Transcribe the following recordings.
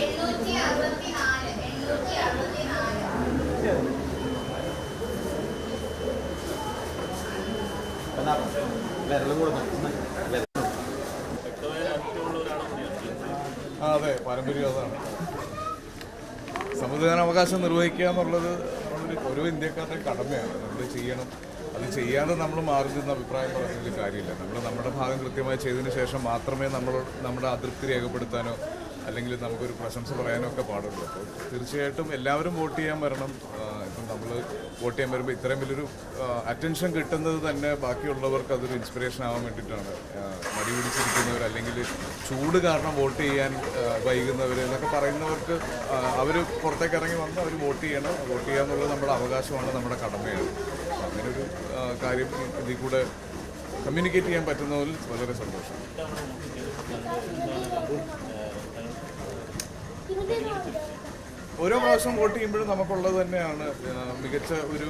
എണ്ണൂറ്റി അറുപത്തിനാല് പാരമ്പര്യം അതാണ് സമ്മതിദാനാവകാശം നിർവഹിക്കുക എന്നുള്ളത് ഓരോ ഇന്ത്യക്കാരുടെ കടമയാണ്. നമ്മൾ ചെയ്യണം. അത് ചെയ്യാതെ നമ്മൾ മാറി നിന്ന് അഭിപ്രായം പറഞ്ഞതിൽ കാര്യമില്ല. നമ്മൾ നമ്മുടെ ഭാഗം കൃത്യമായി ചെയ്തതിന് ശേഷം മാത്രമേ നമ്മൾ നമ്മുടെ അതൃപ്തി രേഖപ്പെടുത്താനോ അല്ലെങ്കിൽ നമുക്കൊരു പ്രശംസ പറയാനൊക്കെ പാടുള്ളൂ. അപ്പോൾ തീർച്ചയായിട്ടും എല്ലാവരും വോട്ട് ചെയ്യാൻ വരണം. ഇപ്പം നമ്മൾ വോട്ട് ചെയ്യാൻ വരുമ്പോൾ ഇത്രയും വലിയൊരു അറ്റൻഷൻ കിട്ടുന്നത് തന്നെ ബാക്കിയുള്ളവർക്ക് അതൊരു ഇൻസ്പിറേഷൻ ആവാൻ വേണ്ടിയിട്ടാണ്. മടി പിടിച്ചിരിക്കുന്നവർ അല്ലെങ്കിൽ ചൂട് കാരണം വോട്ട് ചെയ്യാൻ വൈകുന്നവർ എന്നൊക്കെ പറയുന്നവർക്ക് അവർ പുറത്തേക്ക് ഇറങ്ങി വന്ന് അവർ വോട്ട് ചെയ്യണം. വോട്ട് ചെയ്യുക എന്നുള്ളത് നമ്മുടെ അവകാശമാണ് നമ്മുടെ കടമയാണ്. അങ്ങനൊരു കാര്യം ഇതിൽ കൂടെ കമ്മ്യൂണിക്കേറ്റ് ചെയ്യാൻ പറ്റുന്നതിൽ വളരെ സന്തോഷം. ഓരോ പ്രാവശ്യം വോട്ട് ചെയ്യുമ്പോഴും നമുക്കുള്ളത് തന്നെയാണ് മികച്ച ഒരു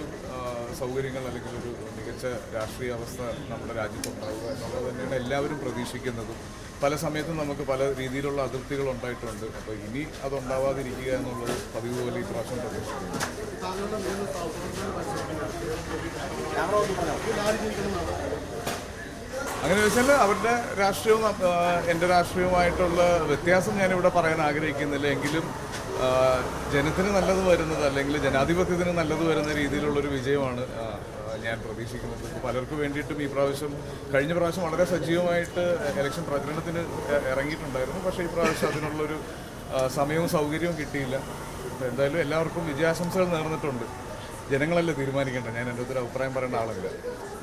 സൗകര്യങ്ങൾ അല്ലെങ്കിൽ ഒരു മികച്ച രാഷ്ട്രീയ അവസ്ഥ നമ്മുടെ രാജ്യത്ത് രാജ്യത്തുണ്ടാവുക എന്നുള്ളത് തന്നെയാണ് എല്ലാവരും പ്രതീക്ഷിക്കുന്നതും. പല സമയത്തും നമുക്ക് പല രീതിയിലുള്ള അതിർത്തികൾ ഉണ്ടായിട്ടുണ്ട്. അപ്പോൾ ഇനി അതുണ്ടാവാതിരിക്കുക എന്നുള്ളത് പതിവ് പോലെ ഈ പ്രാവശ്യം പ്രതീക്ഷിക്കുന്നു. അങ്ങനെ വെച്ചാൽ അവരുടെ രാഷ്ട്രീയവും എന്റെ രാഷ്ട്രീയവുമായിട്ടുള്ള വ്യത്യാസം ഞാനിവിടെ പറയാൻ ആഗ്രഹിക്കുന്നില്ല. എങ്കിലും ജനത്തിന് നല്ലത് വരുന്നത് അല്ലെങ്കിൽ ജനാധിപത്യത്തിന് നല്ലത് വരുന്ന രീതിയിലുള്ളൊരു വിജയമാണ് ഞാൻ പ്രതീക്ഷിക്കുന്നത്. പലർക്കും വേണ്ടിയിട്ടും ഈ പ്രാവശ്യം കഴിഞ്ഞ പ്രാവശ്യം വളരെ സജീവമായിട്ട് ഇലക്ഷൻ പ്രചരണത്തിന് ഇറങ്ങിയിട്ടുണ്ടായിരുന്നു. പക്ഷേ ഈ പ്രാവശ്യം അതിനുള്ളൊരു സമയവും സൗകര്യവും കിട്ടിയില്ല. എന്തായാലും എല്ലാവർക്കും വിജയാശംസകൾ നേർന്നിട്ടുണ്ട്. ജനങ്ങളല്ലേ തീരുമാനിക്കേണ്ട ഞാൻ എന്റെ ഒരു അഭിപ്രായം പറയേണ്ട ആളല്ല.